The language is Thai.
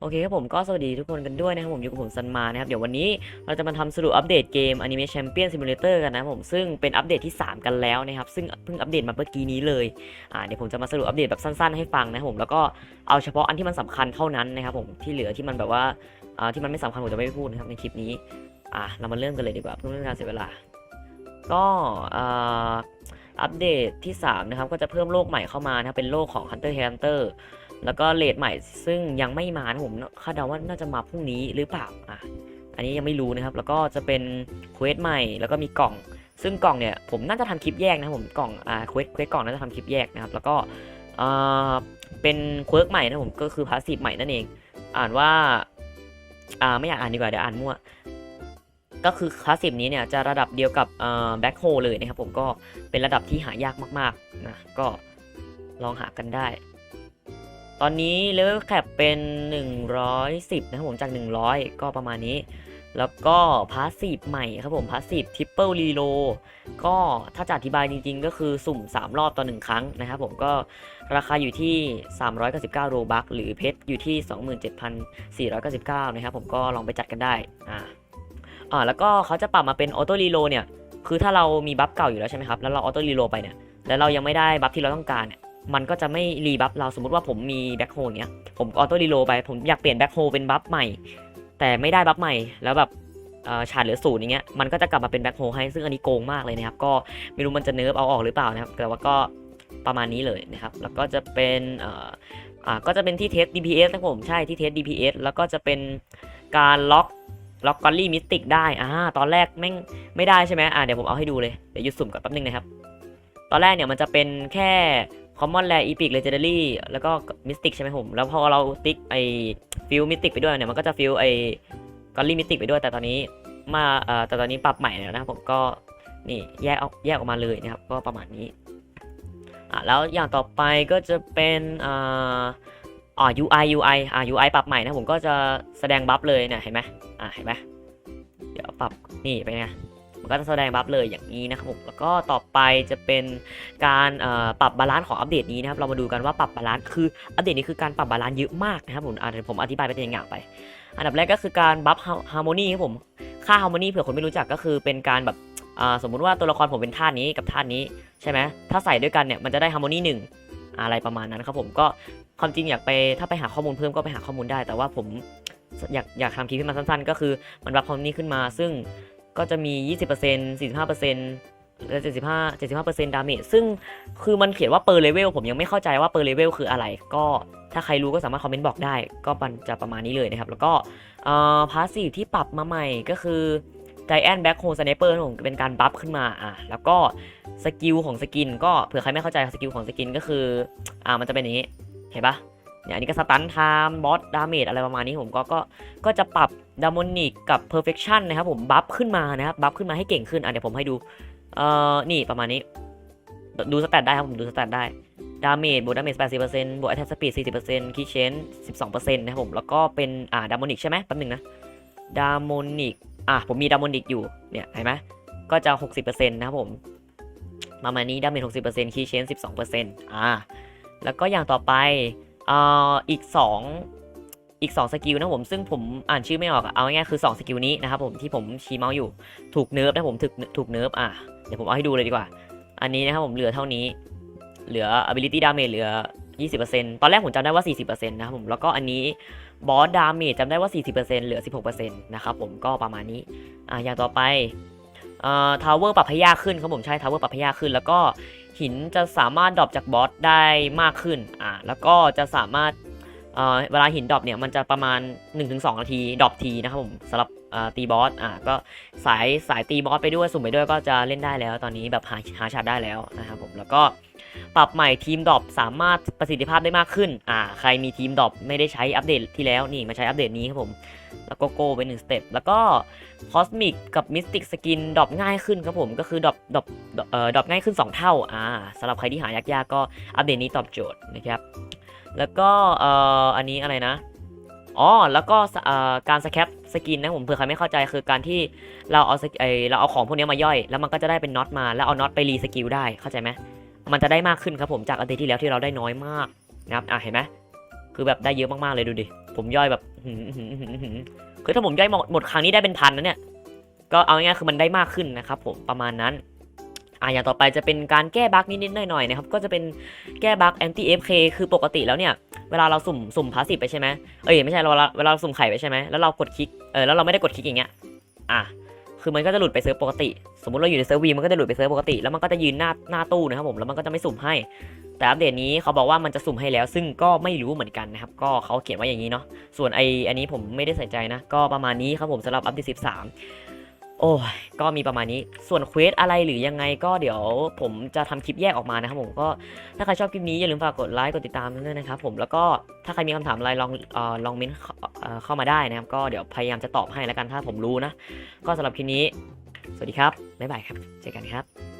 โอเคครับผมก็สวัสดีทุกคนกันด้วยนะครับผมอยู่กับผมซันมานะครับเดี๋ยววันนี้เราจะมาทำสรุปอัปเดตเกม Anime Champion Simulator กันนะผมซึ่งเป็นอัปเดตที่ 3 กันแล้วนะครับซึ่งเพิ่งอัปเดตมาเมื่อกี้นี้เลยอ่าเดี๋ยวผมจะมาสรุปอัปเดตแบบสั้นๆให้ฟังนะครับผมแล้วก็เอาเฉพาะอันที่มันสำคัญเท่านั้นนะครับผมที่เหลือที่มันแบบว่าอ่าที่มันไม่สำคัญผมจะไม่พูดนะครับในคลิปนี้อ่าเรามาเริ่มกันเลยดีกว่าเพื่อไม่ให้การเสียเวลา ก็อ่าอัปเดตที่3นะครับก็จะเพิ่มโลกใหม่เข้ามานะครับเป็นโลกของ Hunter x Hunter แล้วก็เลทใหม่ซึ่งยังไม่มานะผมคาดเดาว่าน่าจะมาพรุ่งนี้หรือเปล่าอะอันนี้ยังไม่รู้นะครับ แล้วก็จะเป็นเควสใหม่แล้วก็มีกล่อง ซึ่งกล่องเนี่ยผมน่าจะทำคลิปแยกนะผมกล่องอ่าเควสเควสกล่องน่าจะทำคลิปแยกนะครับ แล้วก็อ่าเป็นเควร์กใหม่นะผมก็คือพาสซีฟใหม่นั่นเอง อ่านว่าอ่าไม่อยากอ่านดีกว่าเดี๋ยวอ่านมั่วก็คือคลาสสิบนี้เนี่ยจะระดับเดียวกับแบ็คโฮเลยนะครับผมก็เป็นระดับที่หายากมากๆนะก็ลองหากันได้ ตอนนี้เลเวลแคปเป็น 110 นะครับผมจาก 100 ก็ประมาณนี้ แล้วก็พาสซีฟใหม่ครับผมพาสซีฟทริปเปิลรีโลก็ถ้าจะอธิบายจริง ๆ ก็คือสุ่ม 3 รอบต่อ 1 ครั้งนะครับผมก็ราคาอยู่ที่ 399 โรบัคหรือเพชรอยู่ที่ 27,499 นะครับผมก็ลองไปจัดกันได้อ่าอ่าแล้วก็เขาจะปรับมาเป็นออโต้รีโลเนี่ยคือถ้าเรามีบัฟเก่าอยู่แล้วใช่ไหมครับแล้วเราออโต้รีโลไปเนี่ยแล้วเรายังไม่ได้บัฟที่เราต้องการเนี่ย มันก็จะไม่รีบัฟเราสมมติว่าผมมีแบ็คโฮเนี้ยผมออโต้รีโลไปผมอยากเปลี่ยนแบ็คโฮเป็นบัฟใหม่ แต่ไม่ได้บัฟใหม่แล้วแบบชาร์จเหลือศูนย์อย่างเงี้ยมันก็จะกลับมาเป็นแบ็คโฮให้ซึ่งอันนี้โกงมากเลยนะครับก็ไม่รู้มันจะเนิร์ฟเอาออกหรือเปล่านะครับแต่ว่าก็ประมาณนี้เลยนะครับ แล้วก็จะเป็นอ่าก็จะเป็นที่เทส DPS นะผมใช่ที่เทส DPS แล้วก็จะเป็นการล็อกล็อกกอลลี่มิสติกได้อ่าตอนแรกแม่งไม่ได้ใช่ไหมอ่าเดี๋ยวผมเอาให้ดูเลย เดี๋ยวหยุดสุ่มก่อนแป๊บนึงนะครับ ตอนแรกเนี่ยมันจะเป็นแค่ Common Rare Epic Legendary แล้วก็ Mystic ใช่ไหมผม แล้วพอเราติ๊กไอฟิลมิสติกไปด้วยเนี่ยมันก็จะฟิลไอ้กอลลี่มิสติกไปด้วย แต่ตอนนี้มาเอ่อแต่ตอนนี้ปรับใหม่แล้วนะครับผมก็นี่แยกออกแยกออกมาเลยนะครับ ก็ประมาณนี้อะแล้วอย่างต่อไปก็จะเป็นอ่าอ๋อ UI UI อ่า UI ปรับใหม่นะผมก็จะแสดงบัฟเลยเนี่ยเห็นไหมอ่าเห็นไหมเดี๋ยวปรับนี่ไปนไง มันก็จะแสดงบัฟเลยอย่างนี้นะครับผมแล้วก็ต่อไปจะเป็นการปรับบาลานซ์ของอัปเดตนี้นะครับเรามาดูกันว่าปรับบาลานซ์คืออัปเดตนี้คือการปรับบาลานซ์เยอะมากนะครับผมอะเดี๋ยวผมอธิบายไปเป็นอย่างไป อันดับแรกก็คือการบัฟฮาร์โมนีครับผมค่าฮาร์โมนีเผื่อคนไม่รู้จักก็คือเป็นการแบบสมมุติว่าตัวละครผมเป็นท่านี้กับท่านี้ใช่ไหมถ้าใส่ด้วยกันเนี่ยมันจะได้ฮาร์โมนีหนึ่งอะไรประมาณนั้นครับผมก็ความจริงอยากไปถ้าไปหาข้อมูลเพิ่มก็ไปหาข้อมูลได้ แต่ว่าผมอยากอยากทำคลิปให้มันสั้นๆ ก็คือมันบัฟฮามนีขึ้นมา ซึ่ง ก็จะมี 20% 45%และ75 75%ดาเมจซึ่งคือมันเขียนว่าเปอร์เลเวลผมยังไม่เข้าใจว่าเปอร์เลเวลคืออะไร ก็ถ้าใครรู้ก็สามารถคอมเมนต์บอกได้ ก็จะประมาณนี้เลยนะครับ แล้วก็พาสซีฟที่ปรับมาใหม่ก็คือ Giant Back Hole Sniper ผมเป็นการบัฟขึ้นมาอะแล้วก็สกิลของสกิน ก็เผื่อใครไม่เข้าใจสกิลของสกินก็คืออ่ามันจะเป็นอย่างนี้ เห็นปะเนี่ยอันนี้ก็สตันไทม์บอสดาเมจอะไรประมาณนี้ผมก็ก็ก็จะปรับ ดามอนิกกับเพอร์เฟคชันนะครับผมบัฟขึ้นมานะครับบัฟขึ้นมาให้เก่งขึ้นอะเดี๋ยวผมให้ดูเอ่อนี่ประมาณนี้ ดูสแตทได้ครับผมดูสแตทได้ดาเมจบวกดาเมจ80%บเปอร์เซ็นต์บวกแอ t แทกสปีด40%คีเชน12%นต์นะครับผมแล้วก็เป็นอ่าดามอนิกใช่ไหมแป๊บนึงนะดามอนิกอะผมมีดามอนิกอยู่เนี่ยเห็นไหมก็จะ60%นต์นะครับผมประมาณนี้ดาเมจ60%คีเชน12%อ่าแล้วก็อย่างต่อไปอ่าอีก2อี อีก 2 สกิลนะผมซึ่งผมอ่านชื่อไม่ออกอะเอาง่ายๆคือ 2 สกิลนี้นะครับผมที่ผมชี้เมาส์อยู่ถูกเนิร์ฟนะผมถูกถูกเนิร์ฟอะเดี๋ยวผมเอาให้ดูเลยดีกว่า อันนี้นะครับผมเหลือเท่านี้ เหลือ ability damage เหลือ 20%ตอนแรกผมจำได้ว่า 40%นะครับผมแล้วก็อันนี้ boss damage จำได้ว่า 40%เหลือ 16%นะครับผมก็ประมาณนี้อะอย่างต่อไปเอ่อทา tower ปรับให้ยากขึ้นครับผมใช่ tower ปรับให้ยากขึ้น แล้วก็หินจะสามารถดรอปจากบอสได้มากขึ้นอ่าแล้วก็จะสามารถ เวลาหินดรอปเนี่ยมันจะประมาณ 1-2 นาทีดรอปทีนะครับผมสำหรับตีบอสอ่าก็สายสายตีบอสไปด้วยสุ่มไปด้วยก็จะเล่นได้แล้ว ตอนนี้แบบหาหาชาร์จได้แล้วนะครับผมแล้วก็ปรับใหม่ทีมดรอปสามารถประสิทธิภาพได้มากขึ้นอ่าใครมีทีมดรอปไม่ได้ใช้อัปเดตที่แล้วนี่มาใช้อัปเดตนี้ครับผมแล้วก็โกไปหนึ่งสเต็ปแล้วก็คอสมิกกับมิสติกสกินดรอปง่ายขึ้นครับผมก็คือดรอปดรอปเอ่อดรอปง่ายขึ้น 2 เท่าอ่าสำหรับใครที่หายากๆก็อัปเดตนี้ตอบโจทย์นะครับ แล้วก็เอ่ออันนี้อะไรนะอ๋อแล้วก็การสแคปสกินนะผมเผื่อใครไม่เข้าใจคือการที่เราเอาสกเอเราเอาของพวกนี้มาย่อย แล้วมันก็จะได้เป็นน็อตมาแล้วเอาน็อตไปรีสกิลได้เข้าใจไหมมันจะได้มากขึ้นครับผมจากอัปเดตที่แล้วที่เราได้น้อยมากนะครับอะเห็นไหมคือแบบได้เยอะมากๆเลยดูดิผมย่อยแบบคือถ้าผมย่อยหมดหมดครั้งนี้ได้เป็นพันนะเนี่ยก็เอาง่ายๆคือมันได้มากขึ้นนะครับผมประมาณนั้น อะอย่างต่อไปจะเป็นการแก้บั๊กนิดๆหน่อยๆนะครับก็จะเป็นแก้บั๊ก anti FK คือปกติแล้วเนี่ยเวลาเราสุ่มสุ่มพาสซีฟไปใช่ไหมเอ้ยไม่ใช่เราเวลาเราสุ่มไข่ไปใช่ไหมแล้วเรากดคลิกเออแล้วเราไม่ได้กดคลิกอย่างเงี้ยอะคือมันก็จะหลุดไปเซิร์ฟปกติ สมมติเราอยู่ในเซิร์ฟวีมันก็จะหลุดไปเซิร์ฟปกติ แล้วมันก็จะยืนหน้าหน้าตู้นะครับผมแล้วมันก็จะไม่สุ่มให้ แต่อัปเดตนี้เขาบอกว่ามันจะสุ่มให้แล้ว ซึ่งก็ไม่รู้เหมือนกันนะครับก็เขาเขียนไว้อย่างนี้เนาะส่วนไออันนี้ผมไม่ได้ใส่ใจนะ ก็ประมาณนี้ครับผมสำหรับอัปเดต13 โอ้ยก็มีประมาณนี้ ส่วนเควสอะไรหรือยังไงก็เดี๋ยวผมจะทำคลิปแยกออกมานะครับผมก็ถ้าใครชอบคลิปนี้อย่าลืมฝากกดไลค์กดติดตามด้วยนะครับผมแล้วก็ถ้าใครมีคำถามอะไรลองอ่อลองเม้นเข้าเอ่อเข้ามาได้นะครับ ก็เดี๋ยวพยายามจะตอบให้แล้วกันถ้าผมรู้นะ ก็สำหรับคลิปนี้ สวัสดีครับบ๊ายบายครับเจอกันครับ